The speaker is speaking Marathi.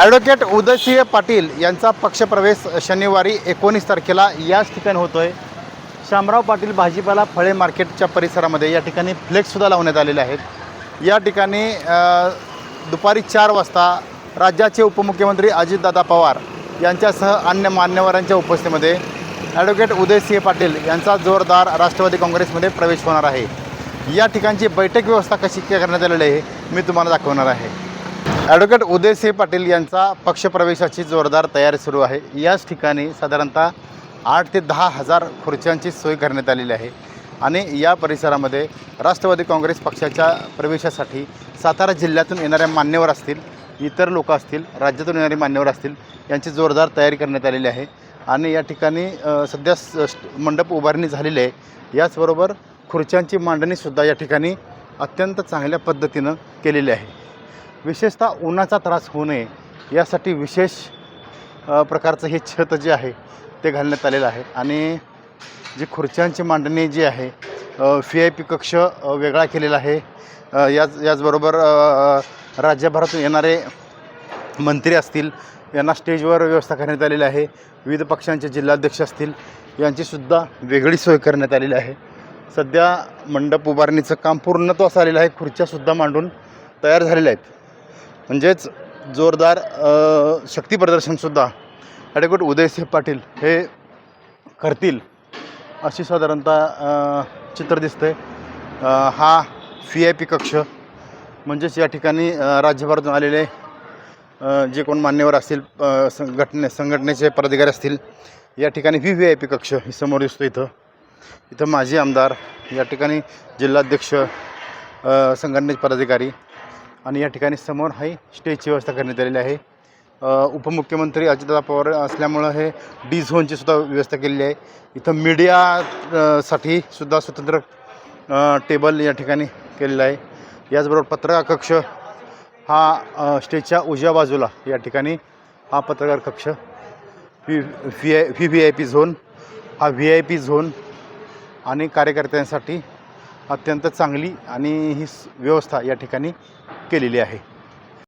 ॲडव्होकेट उदयसिंह पाटील यांचा पक्षप्रवेश शनिवारी एकोणीस तारखेला याच ठिकाणी होतोय. शामराव पाटील भाजीपाला फळे मार्केटच्या परिसरामध्ये या ठिकाणी फ्लेक्ससुद्धा लावण्यात आलेले आहेत. या ठिकाणी दुपारी चार वाजता राज्याचे उपमुख्यमंत्री अजितदादा पवार यांच्यासह अन्य मान्यवरांच्या उपस्थितीमध्ये ॲडव्होकेट उदयसिंह पाटील यांचा जोरदार राष्ट्रवादी काँग्रेसमध्ये प्रवेश होणार आहे. या ठिकाणची बैठक व्यवस्था कशी करण्यात आलेली आहे मी तुम्हाला दाखवणार आहे. ॲडव्होकेट उदयसिंह पाटील यांचा पक्षप्रवेशाची जोरदार तयारी सुरू आहे. याच ठिकाणी साधारणतः आठ ते दहा हजार खुर्च्यांची सोय करण्यात आलेली आहे. आणि या परिसरामध्ये राष्ट्रवादी काँग्रेस पक्षाच्या प्रवेशासाठी सातारा जिल्ह्यातून येणाऱ्या मान्यवर असतील इतर लोक असतील राज्यातून येणारे मान्यवर असतील यांची जोरदार तयारी करण्यात आलेली आहे. आणि या ठिकाणी सध्या स- मंडप उभारणी झालेली आहे. याचबरोबर खुर्च्यांची मांडणीसुद्धा या ठिकाणी अत्यंत चांगल्या पद्धतीनं केलेली आहे. विशेषतः उन्हाचा त्रास होऊ नये यासाठी विशेष प्रकारचं हे छत जे आहे ते घालण्यात आलेलं आहे. आणि जी खुर्च्यांची मांडणी जी आहे व्ही आय पी कक्ष वेगळा केलेला आहे. याच याचबरोबर राज्यभरातून येणारे मंत्री असतील यांना स्टेजवर व्यवस्था करण्यात आलेली आहे. विविध पक्षांचे जिल्हाध्यक्ष असतील यांचीसुद्धा वेगळी सोय करण्यात आलेली आहे. सध्या मंडप उभारणीचं काम पूर्णत्वास आलेलं आहे. खुर्च्यासुद्धा मांडून तयार झालेल्या आहेत. म्हणजेच जोरदार शक्तीप्रदर्शनसुद्धा ॲडव्होकेट उदयसिंह पाटील हे करतील अशी साधारणतः चित्र दिसतं आहे हा व्ही आय पी कक्ष म्हणजेच या ठिकाणी राज्यभरातून आलेले जे कोण मान्यवर असतील संघटने संघटनेचे पदाधिकारी असतील या ठिकाणी व्ही व्ही आय पी कक्ष हे समोर दिसतो इथं. इथं माजी आमदार या ठिकाणी जिल्हाध्यक्ष संघटनेचे पदाधिकारी आणि या ठिकाणी समोर ही स्टेजची व्यवस्था करण्यात आलेली आहे. उपमुख्यमंत्री अजितदादा पवार असल्यामुळं हे डी झोनची सुद्धा व्यवस्था केलेली आहे. इथं मीडियासाठी सुद्धा स्वतंत्र टेबल या ठिकाणी केलेलं आहे. याचबरोबर पत्रकार कक्ष हा स्टेजच्या उजव्या बाजूला या ठिकाणी हा पत्रकार कक्ष V V I V V I P zone हा व्ही आय पी झोन आणि कार्यकर्त्यांसाठी अत्यंत चांगली आणि ही व्यवस्था या ठिकाणी केलेली आहे.